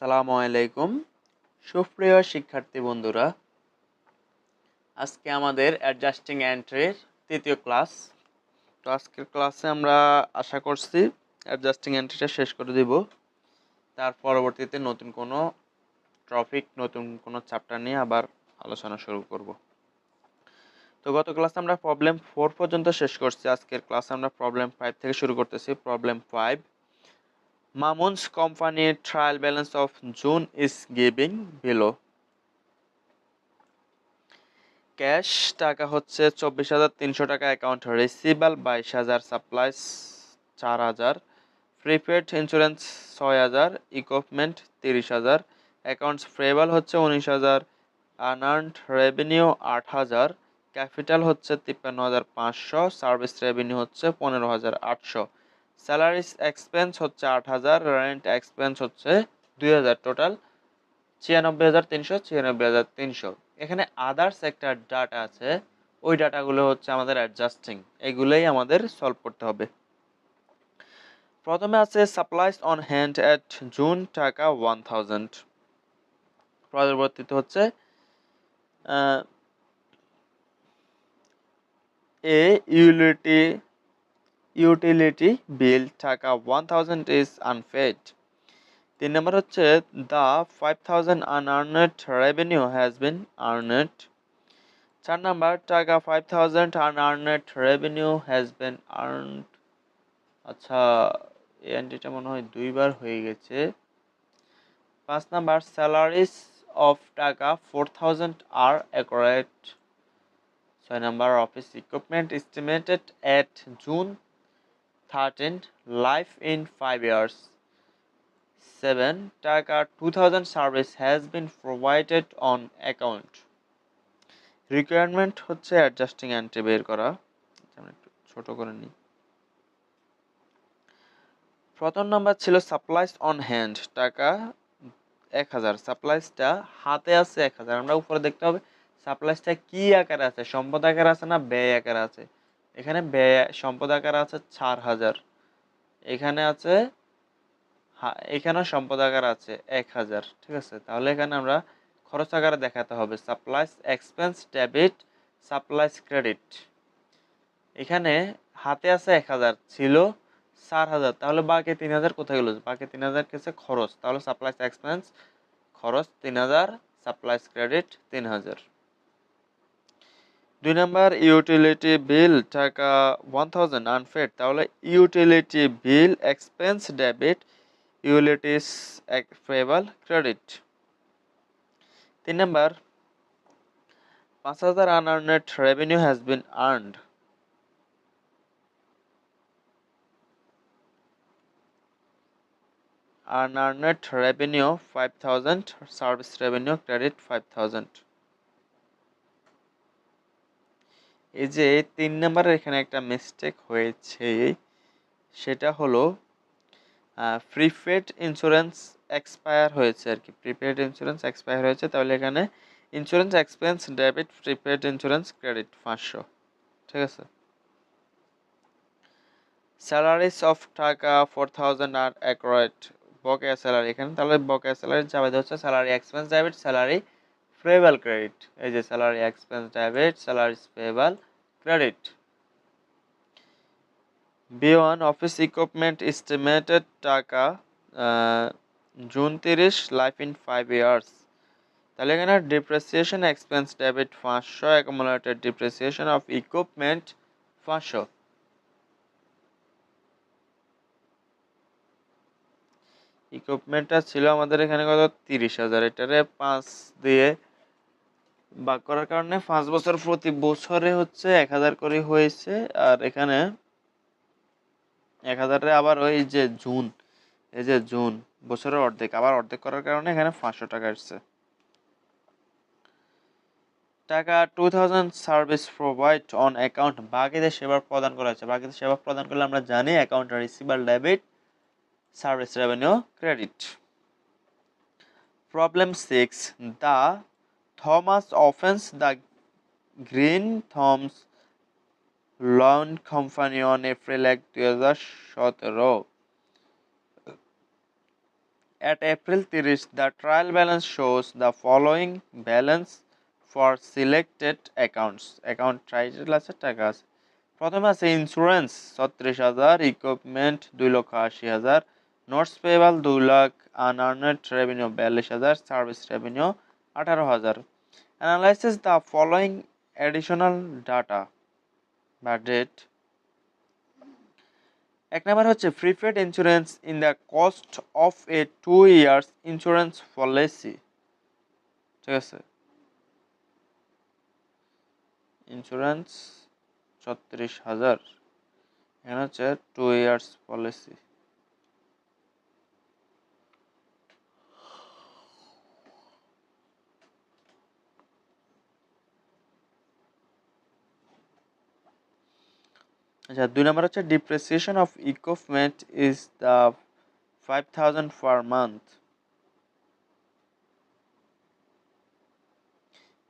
আসসালামু আলাইকুম। সুপ্রিয় শিক্ষার্থী বন্ধুরা, আজকে আমাদের অ্যাডজাস্টিং এন্ট্রির তৃতীয় ক্লাস তো আজকের ক্লাসে আমরা আশা করছি অ্যাডজাস্টিং এন্ট্রিটা শেষ করে দিব। তার পরবর্তীতে নতুন কোনো টপিক নতুন কোনো চ্যাপ্টার নিয়ে আবার আলোচনা শুরু করব। তো গত ক্লাসে আমরা প্রবলেম ফোর পর্যন্ত শেষ করছি। আজকের ক্লাসে আমরা প্রবলেম ফাইভ থেকে শুরু করতেছি। Problem five Mamun's company trial balance of June is giving below. Cash টাকা হচ্ছে চব্বিশ হাজার তিনশো টাকা অ্যাকাউন্ট রিসিভাল বাইশ হাজার সাপ্লাইস চার হাজার প্রিপেড ইন্স্যুরেন্স ছয় হাজার ইকুইপমেন্ট তিরিশ হাজার অ্যাকাউন্টস ফ্রেবল হচ্ছে উনিশ হাজার আনআর্নড রেভিনিউ আট হাজার ক্যাপিটাল হচ্ছে তিপ্পান্ন হাজার পাঁচশো সার্ভিস রেভিনিউ হচ্ছে পনেরো হাজার আটশো স্যালারিস এক্সপেন্স হচ্ছে আট হাজার, রেন্ট এক্সপেন্স হচ্ছে দুই হাজার টোটাল ছিয়ানব্বই হাজার তিনশো, ছিয়ানব্বই হাজার তিনশো। এখানে আদার্স একটা ডাটা আছে, ওই ডাটাগুলো হচ্ছে আমাদের অ্যাডজাস্টিং এগুলোই আমাদের সলভ করতে হবে। প্রথমে আছে supplies on hand at June টাকা ওয়ান থাউজেন্ড পরবর্তীতে হচ্ছে এ ইউলিটি ইউটিলিটি বিল টাকা ওয়ান থাউজেন্ড ইজ আনপেড তিন নম্বর হচ্ছে the five thousand unearned revenue has been earned চার নাম্বার, টাকা five thousand unearned revenue has been earned আচ্ছা এই অ্যান্টিটা মনে হয় দুইবার হয়ে গেছে। পাঁচ নাম্বার স্যালারিস অফ টাকা ফোর থাউজেন্ড আর অ্যাকোরেট ছয় number office equipment estimated at June 13 life in 5 years 7 টাকা 2000 service has been provided on account. Requirement হচ্ছে অ্যাডজাস্টিং অ্যান্ট্রি বের করা। আমি একটু ছোট করে নিই। প্রথম নাম্বার ছিল সাপ্লাইস অন হ্যান্ড, টাকা এক হাজার। সাপ্লাইসটা হাতে আছে এক হাজার। আমরা উপরে দেখতে হবে, সাপ্লাইসটা কি আকারে আছে? সম্পদ আকারে আছে না ব্যয় আকারে আছে? এখানে ব্যয়, সম্পদ আকার আছে চার হাজার। এখানে আছে এখানেও সম্পদ আকার আছে এক হাজার, ঠিক আছে? তাহলে এখানে আমরা খরচ আকারে দেখাতে হবে। Supplies expense, debit supplies credit. এখানে হাতে আছে এক হাজার, ছিল চার হাজার। তাহলে বাকি তিন হাজার কোথায় গেল? বাকি তিন হাজার কেছে খরচ। তাহলে সাপ্লাইস এক্সপেন্স, খরচ তিন হাজার সাপ্লাইস ক্রেডিট তিন হাজার। দুই নাম্বার ইউটিলিটি বিল টাকা ওয়ান থাউজেন্ড আনফেড তাহলে utility bill expense debit utilities payable credit তিন নাম্বার, পাঁচ হাজার unearned revenue has been earned unearned revenue 5000 service revenue, credit 5000 এই যে তিন নম্বরের এখানে একটা মিস্টেক হয়েছে, সেটা হলো প্রিপেড ইন্স্যুরেন্স এক্সপায়ার হয়েছে আর কি প্রিপেড ইন্স্যুরেন্স এক্সপায়ার হয়েছে, তাহলে এখানে insurance expense debit prepaid insurance credit পাঁচশো, ঠিক আছে? স্যালারিস অফ টাকা ফোর থাউজেন্ড আর অ্যাকোরেট বকেয়া স্যালারি এখানে, তাহলে বকেয়া স্যালারি যাবে হচ্ছে salary expense debit salary payable credit এই যে salary expense debit salary payable credit B one office equipment estimated টাকা জুন তিরিশ লাইফ ইন ফাইভ ইয়ার্স তাহলে এখানে ডিপ্রেসিয়েশন এক্সপেন্স ডেবিট পাঁচশো অ্যাকুমুলেটেড ডিপ্রেসিয়েশন অফ ইকুইপমেন্ট পাঁচশো। ইকুইপমেন্টটা ছিল আমাদের এখানে কত? তিরিশ হাজার। এটারে পাঁচ দিয়ে ভাগ করার কারণে পাঁচ বছর প্রতি বছরে হচ্ছে এক হাজার করে হয়েছে। আর এখানে এক হাজারে আবার ওই যে জুন, এই যে জুন, বছরের অর্ধেক, আবার অর্ধেক করার কারণে এখানে পাঁচশো টাকা আসছে। টাকা two thousand service provide on account বাকিদের সেবা প্রদান করা হয়েছে। বাকিদের সেবা প্রদান করলে আমরা জানি account receivable debit service revenue credit problem six the Thomas offends the Green Thumbs Loan Company on April এক দুই হাজার সতেরো At April 30, the trial balance shows the following balance for selected accounts. Account title আছে টাকা আছে প্রথমে আছে insurance ছত্রিশ হাজার ইকুইপমেন্ট দুই লক্ষ আশি হাজার নোটস পেয়েবল দুই লাখ আনআর্নেড রেভিনিউ বিয়াল্লিশ হাজার সার্ভিস রেভিনিউ আঠারো হাজার analysis the following additional data বা ডেট এক নাম্বার হচ্ছে prepaid insurance in the cost of a two years insurance policy ঠিক আছে? ইন্স্যুরেন্স ছত্রিশ হাজার। এখানে হচ্ছে টু ইয়ার্স পলিসি আচ্ছা দুই নম্বর হচ্ছে depreciation of equipment is the five thousand per month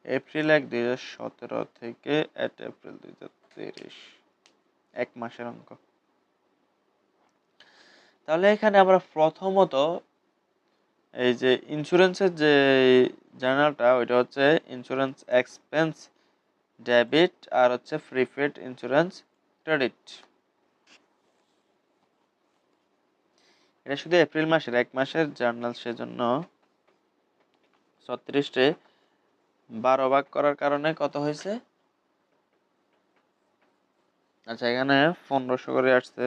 April এক, দুই হাজার সতেরো থেকে এক এপ্রিল দুই হাজার তিরিশ। এক মাসের অঙ্ক। তাহলে এখানে আমরা প্রথমত এই যে ইন্স্যুরেন্সের যে জার্নালটা, ওইটা হচ্ছে ইন্স্যুরেন্স এক্সপেন্স ডেবিট আর হচ্ছে প্রিপেড ইন্স্যুরেন্স ক্রেডিট এটা শুধু এপ্রিল মাসের, এক মাসের জার্নাল সেজন্য ছত্রিশে বারো ভাগ করার কারণে কত হয়েছে? আচ্ছা এখানে পনেরোশো করে আসছে।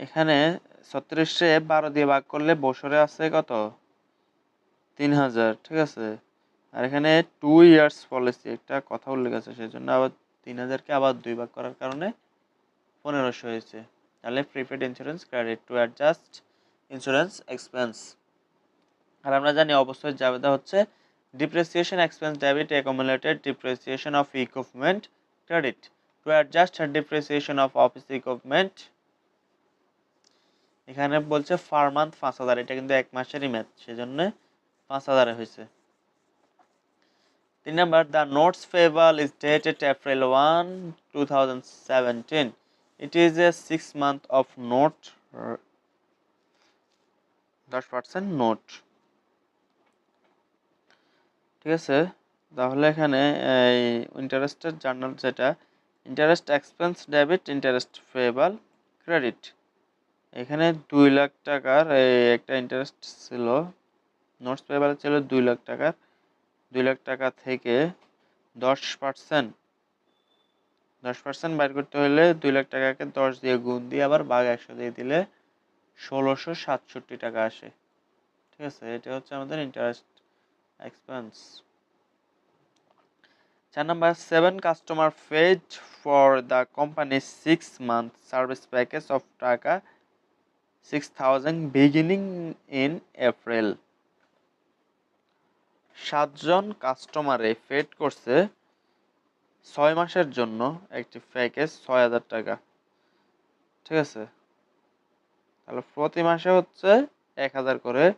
এখানে ছত্রিশে বারো দিয়ে ভাগ করলে বছরে আছে কত? তিন হাজার, ঠিক আছে? আর এখানে টু ইয়ার্স পলিসি একটা কথা উল্লেখ আছে সেই জন্য আবার তিন হাজারকে আবার দুই ভাগ করার কারণে পনেরোশো হয়েছে। তাহলে prepaid insurance credit to adjust insurance expense আর আমরা জানি অবশ্যই জাবেদা হচ্ছে depreciation expense debit accumulated depreciation of equipment credit to adjust depreciation of office equipment এখানে বলছে ফার মান্থ পাঁচ হাজার। এটা কিন্তু এক মাসেরই ম্যাথ সেজন্য পাঁচ হাজারে হয়েছে। তিন number the notes payable is dated April one two thousand it is a six month of note দশ পার্সেন্ট নোট ঠিক আছে? তাহলে এখানে এই ইন্টারেস্টের জার্নাল যেটা interest expense debit interest payable credit এখানে দুই লাখ টাকার একটা ইন্টারেস্ট ছিল। নোটস পেপার ছিল দুই লাখ টাকার। দুই লাখ টাকা থেকে দশ পার্সেন্ট দশ পার্সেন্ট বাইর করতে হলে দুই লাখ টাকাকে দশ দিয়ে গুণ দিয়ে আবার বাঘ একশো দিয়ে দিলে ষোলোশো সাতষট্টি টাকা আসে। ঠিক আছে, এটা হচ্ছে আমাদের ইন্টারেস্ট এক্সপেন্স চার number seven customer pays for the company six month service package of টাকা six thousand beginning in April সাতজন কাস্টমারে ফেড করছে ছয় মাসের জন্য একটি প্যাকেজ ছয় হাজার টাকা। ঠিক আছে? তাহলে প্রতি মাসে হচ্ছে এক হাজার করে।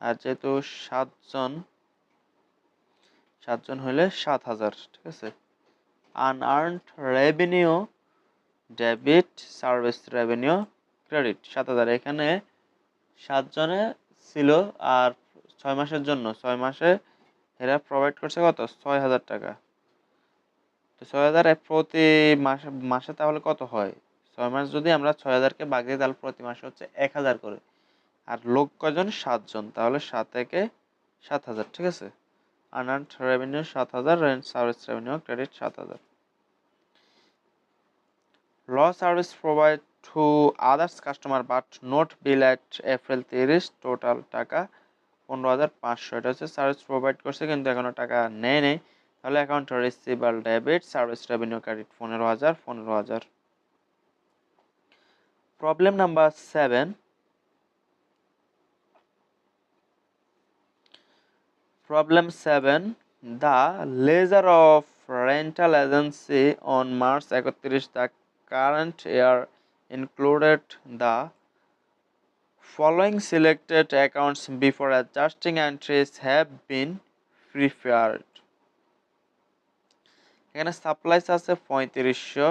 আর যেহেতু সাতজন সাতজন হলে সাত হাজার, ঠিক আছে? Unearned revenue debit service revenue credit সাত হাজার। এখানে সাতজনে ছিল আর ছয় মাসের জন্য। ছয় মাসে এরা প্রোভাইড করছে কত? ছয় হাজার টাকা। তো ছয় হাজার প্রতি মাসে মাসে তাহলে কত হয়? ছয় মাস যদি আমরা ছয় হাজারকে বাগ দিই, তাহলে প্রতি মাসে হচ্ছে এক হাজার করে। আর লোক কজন সাতজন। তাহলে সাত থেকে সাত হাজার, ঠিক আছে? আনআর্নড রেভিনিউ সাত হাজার রেন্ট সার্ভিস রেভিনিউ ক্রেডিট সাত হাজার। ল service provide to others customer but not bill at April তিরিশ টোটাল টাকা পনেরো হাজার পাঁচশো। এটা হচ্ছে সার্ভিস প্রোভাইড করছে, কিন্তু এখনও টাকা নেয় নেই। তাহলে account receivable debit service revenue credit পনেরো হাজার পনেরো হাজার। Problem number seven Problem 7 The leisure of rental agency on March 31 the current year included the Following selected accounts before adjusting entries have been prepared. এখানে supplies আছে পঁয়ত্রিশশো।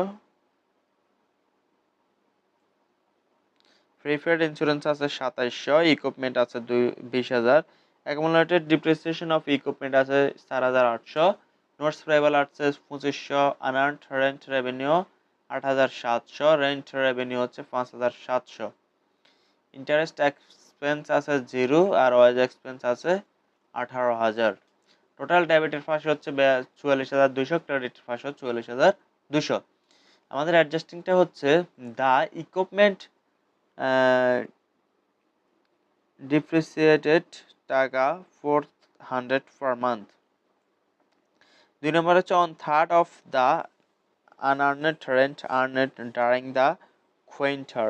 Preferred insurance আছে সাতাইশশো equipment আছে দুই, বিশ হাজার। অ্যাকুমুলেটেড ডিপ্রিসিয়েশন অফ ইকুইপমেন্ট আছে চার হাজার আটশো। নোটস প্রাইভাল আছে পঁচিশশো আনার্ট রেন্ট রেভিনিউ আট হাজার সাতশো রেন্ট রেভিনিউ হচ্ছে পাঁচ হাজার সাতশো। ইন্টারেস্ট এক্সপেন্স আছে জিরো আর ওয়াইজ এক্সপেন্স আছে আঠারো হাজার। টোটাল ডেবিটের পাশে হচ্ছে চুয়াল্লিশ হাজার দুশো ক্রেডিটের পাশে চুয়াল্লিশ হাজার দুশো আমাদের অ্যাডজাস্টিংটা হচ্ছে দ্য ইকুইপমেন্ট ডিপ্রিসিয়েটেড টাকা ফোর হান্ড্রেড পার মান্থ দুই নম্বর হচ্ছে on third of the unearned rent earned during the quarter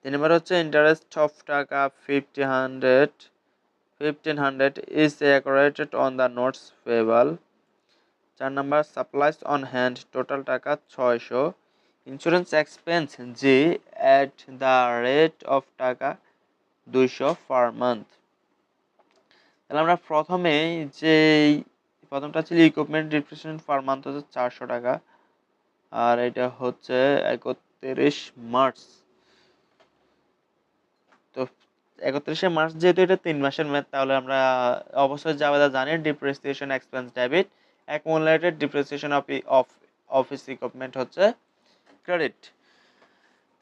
তিন নম্বর হচ্ছে ইন্টারেস্ট অফ টাকা fifty hundred fifteen hundred is accrued on the notes payable চার number supplies on hand total টাকা ছয়শো insurance expense জি at the rate of টাকা দুইশো per month তাহলে আমরা প্রথমে যে, প্রথমটা ছিল ইকুইপমেন্ট ডিপ্রেশন পার মান্থ হচ্ছে চারশো টাকা। আর এটা হচ্ছে একত্রিশ মার্চ। তো একত্রিশে মার্চ যেহেতু এটা তিন মাসের মেয়াদ তাহলে আমরা অবশ্যই যাওয়া জানি। Depreciation expense debit accumulated depreciation of of office equipment হচ্ছে ক্রেডিট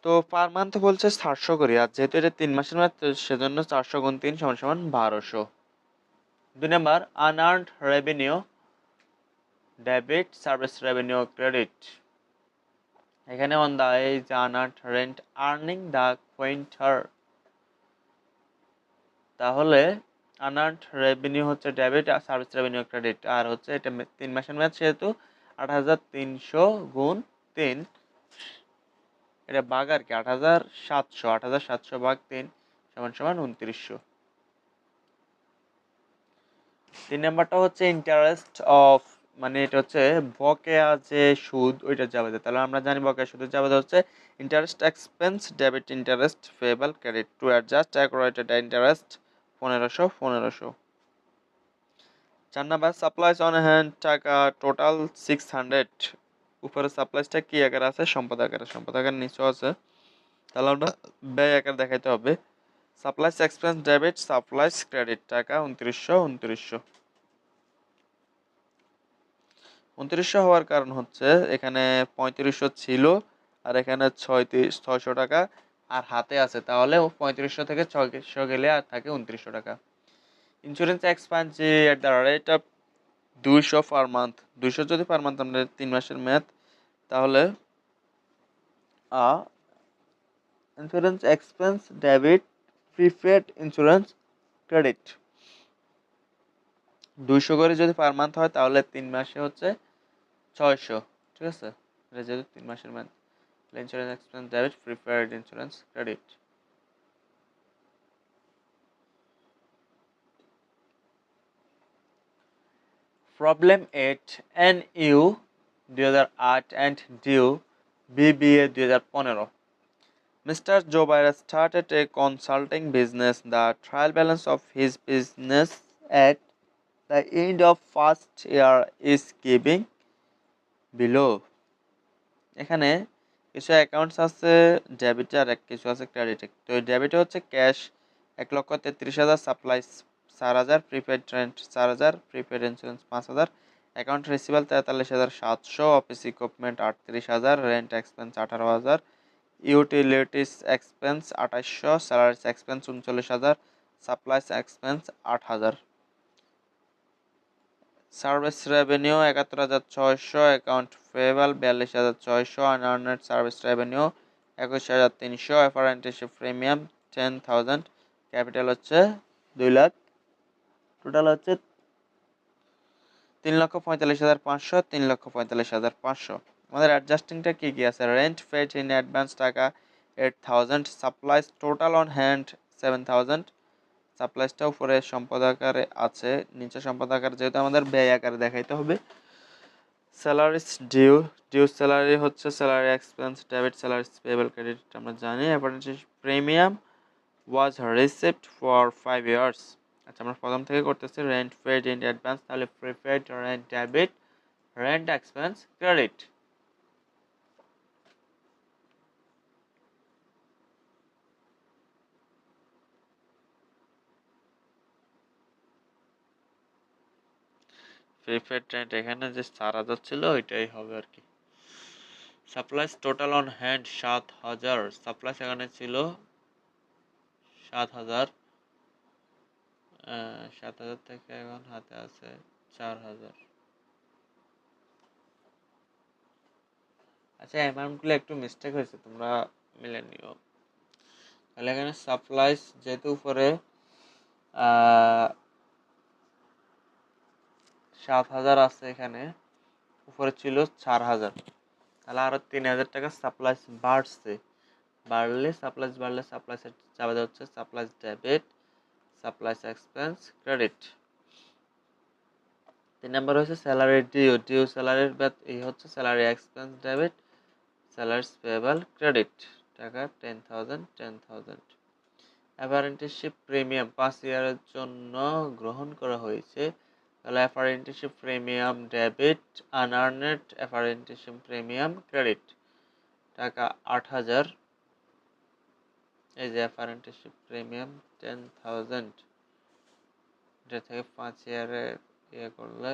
তো পার মান্থ বলছে চারশো করে, আর যেহেতু এটা তিন মাসের মেয়াদ সেজন্য চারশো গুণ তিন সমান সমান বারোশো। দুই number unearned revenue debit service revenue credit এখানে on the age unearned rent earning the quarter তাহলে আনআর্নড রেভিনিউ হচ্ছে ডেবিট আর সার্ভিস রেভিনিউ ক্রেডিট আর হচ্ছে এটা তিন মাসের মেয়াদ সেহেতু আট হাজার তিনশো গুণ তিন। এটা বাঘ আর কি, আট হাজার সাতশো, আট হাজার সাতশো বাঘ তিন সমান সমান উনত্রিশশো। তিন নাম্বারটা হচ্ছে ইন্টারেস্ট অফ মানে এটা হচ্ছে বকেয়া যে সুদ, ওইটা যাবে তাহলে আমরা জানি বকেয়া সুদের যাবে হচ্ছে interest expense debit interest payable credit to adjust accrued interest পনেরোশো পনেরোশো। চার নাম্বার সাপ্লাইস অন হ্যান্ড টাকা টোটাল সিক্স হান্ড্রেড উপরে সাপ্লাইসটা কি আকার আছে? সম্পদ আকারে। সম্পদ আকার নিচেও আছে। তাহলে আমরা ব্যয় আকার দেখাইতে হবে। Supplies expense debit supplies credit টাকা উনত্রিশশো উনত্রিশশো। উনত্রিশশো হওয়ার কারণ হচ্ছে এখানে পঁয়ত্রিশশো ছিল আর এখানে ছয়ত্রিশ ছয়শো টাকা আর হাতে আছে। তাহলে পঁয়ত্রিশশো থেকে ছয়শো গেলে আর থাকে উনত্রিশশো টাকা। Insurance expense at the rate of দুইশো পার মান্থ দুইশো যদি পার মান্থ আমরা তিন মাসের মেয়াদ তাহলে insurance expense debit prepaid insurance credit দুইশো করে যদি পার মান্থ হয়, তাহলে তিন মাসে হচ্ছে ছয়শো, ঠিক আছে? এটা debit preferred insurance credit problem at N U দুই হাজার আট অ্যান্ড ডিউ বিবিএ দুই হাজার পনেরো। Mister Joe Byra start at a consulting business the trial balance of his business at the end of first year is giving below. এখানে কিছু accounts আছে ডেবিটে আর কিছু আছে ক্রেডিট তো ডেবিটে হচ্ছে ক্যাশ এক লক্ষ তেত্রিশ হাজার সাপ্লাইস চার হাজার প্রিপেড রেন্ট চার হাজার প্রিপেড ইন্স্যুরেন্স পাঁচ হাজার অ্যাকাউন্ট রিসিভাল তেতাল্লিশ হাজার সাতশো অফিস ইকুইপমেন্ট আটত্রিশ হাজার রেন্ট এক্সপেন্স আঠারো হাজার ইউটিলিটিস এক্সপেন্স আঠাশশো স্যালারিস এক্সপেন্স উনচল্লিশ হাজার সাপ্লাইস এক্সপেন্স আট হাজার সার্ভিস রেভিনিউ একাত্তর হাজার ছয়শো অ্যাকাউন্ট পেয়েবল বিয়াল্লিশ হাজার ছয়শো আনআর্নেড সার্ভিস রেভিনিউ একুশ হাজার তিনশো apprenticeship premium ten thousand, capital হচ্ছে দুই লাখ। টোটাল হচ্ছে তিন লক্ষ পঁয়তাল্লিশ হাজার পাঁচশো, তিন লক্ষ পঁয়তাল্লিশ হাজার পাঁচশো। আমাদের অ্যাডজাস্টিংটা কী কী আছে? রেন্ট পেড ইন অ্যাডভান্স টাকা eight thousand supplies total on hand seven thousand সাপ্লাইসটা উপরে সম্পদ আকারে আছে, নিচে সম্পদ আকারে যেহেতু আমাদের ব্যয় আকারে দেখাইতে হবে। স্যালারিস ডিউ ডিউ স্যালারি হচ্ছে salary expense debit salary payable credit আমরা জানি। Apprentice premium was receipt for five years আচ্ছা আমরা প্রথম থেকে করতেছি রেন্ট পেড ইন অ্যাডভান্স তাহলে prepaid rent debit rent expense credit prepaid rent এখানে যে চার হাজার ছিল ওইটাই হবে আর কি। সাপ্লাইস টোটাল অন হ্যান্ড সাত হাজার। সাপ্লাইস এখানে ছিল সাত হাজার। সাত হাজার থেকে এখন হাতে আছে চার হাজার। আচ্ছা অ্যামাউন্টগুলো একটু মিস্টেক হয়েছে, তোমরা মিলে নিও। তাহলে এখানে সাপ্লাইস যেহেতু উপরে সাত হাজার আছে এখানে। উপরে ছিল চার হাজার। তাহলে আরও তিন হাজার টাকা সাপ্লাইস বাড়ছে। বাড়লে সাপ্লাইস বাড়লে সাপ্লাইসের চাপা হচ্ছে supplies debit supplies expense credit তিন নম্বর হচ্ছে স্যালারি ডিউ ডিউ স্যালারির এই হচ্ছে salary expense debit salaries payable credit টাকা ten thousand ten thousand apprenticeship premium পাঁচ ইয়ারের জন্য গ্রহণ করা হয়েছে। তাহলে apprenticeship premium debit unearned apprenticeship premium credit টাকা আট হাজার। এই যে অ্যাপারেন্টিসশিপ প্রিমিয়াম টেন থাউজেন্ড এটা থেকে পাঁচ ইয়ারে ইয়ে করলে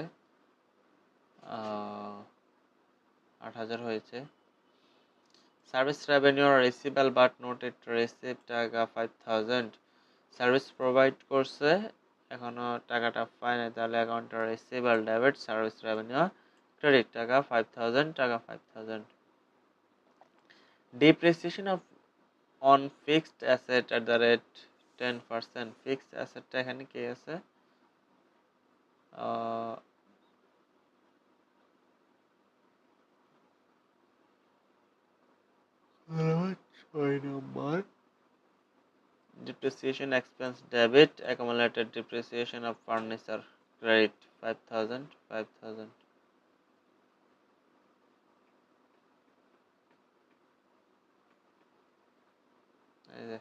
আট হাজার হয়েছে। Service revenue receivable but note noted receive টাকা ফাইভ থাউজেন্ড সার্ভিস প্রোভাইড করছে এখনও টাকাটা পায় নাই, তাহলে অ্যাকাউন্টে receivable debit service revenue credit টাকা ফাইভ থাউজেন্ড টাকা five thousand depreciation of on fixed asset at the rate ten percent fixed অ্যাসেটটা এখানে কি আছে? ছয় নম্বর। Depreciation expense debit accumulated depreciation of furniture credit 5000 5000 এই যে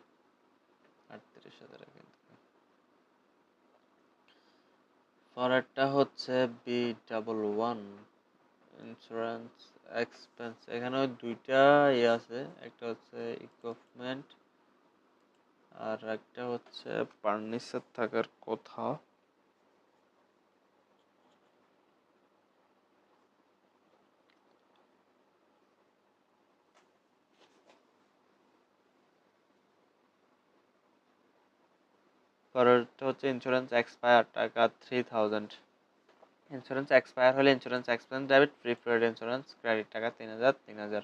আটত্রিশ হাজার পরেরটা হচ্ছে B double one insurance expense এখানে দুইটা ইয়ে আছে একটা হচ্ছে ইকুইপমেন্ট আর একটা হচ্ছে ফার্নিচার থাকার কথা। পরেরটা হচ্ছে ইন্স্যুরেন্স এক্সপায়ার টাকা থ্রি থাউজেন্ড ইন্স্যুরেন্স এক্সপায়ার হলে insurance expense debit prepaid insurance credit টাকা তিন হাজার তিন হাজার।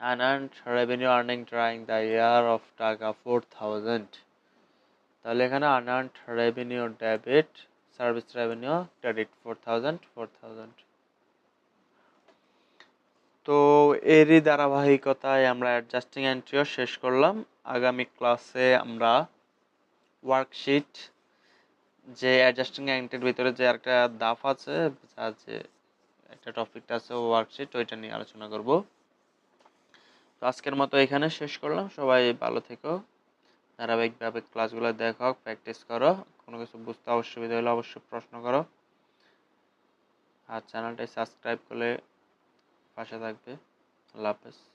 Unearned revenue earning during the year of টাকা ফোর থাউজেন্ড তাহলে এখানে unearned revenue debit service revenue credit four thousand four thousand তো এরই ধারাবাহিকতায় আমরা অ্যাডজাস্টিং এন্ট্রিও শেষ করলাম। আগামী ক্লাসে আমরা ওয়ার্কশিট যে অ্যাডজাস্টিং এন্ট্রির ভিতরে যে একটা দাফ আছে, যে একটা টপিকটা আছে ওয়ার্কশিট ওইটা নিয়ে আলোচনা করব। তো আজকের মতো এখানে শেষ করলাম। সবাই ভালো থেকো। ধারাবাহিকভাবে ক্লাসগুলো দেখো প্র্যাকটিস করো। কোনো কিছু বুঝতে অসুবিধা হলে অবশ্যই প্রশ্ন করো। আর চ্যানেলটাই সাবস্ক্রাইব করলে পাশে থাকবে। আল্লাহ হাফেজ।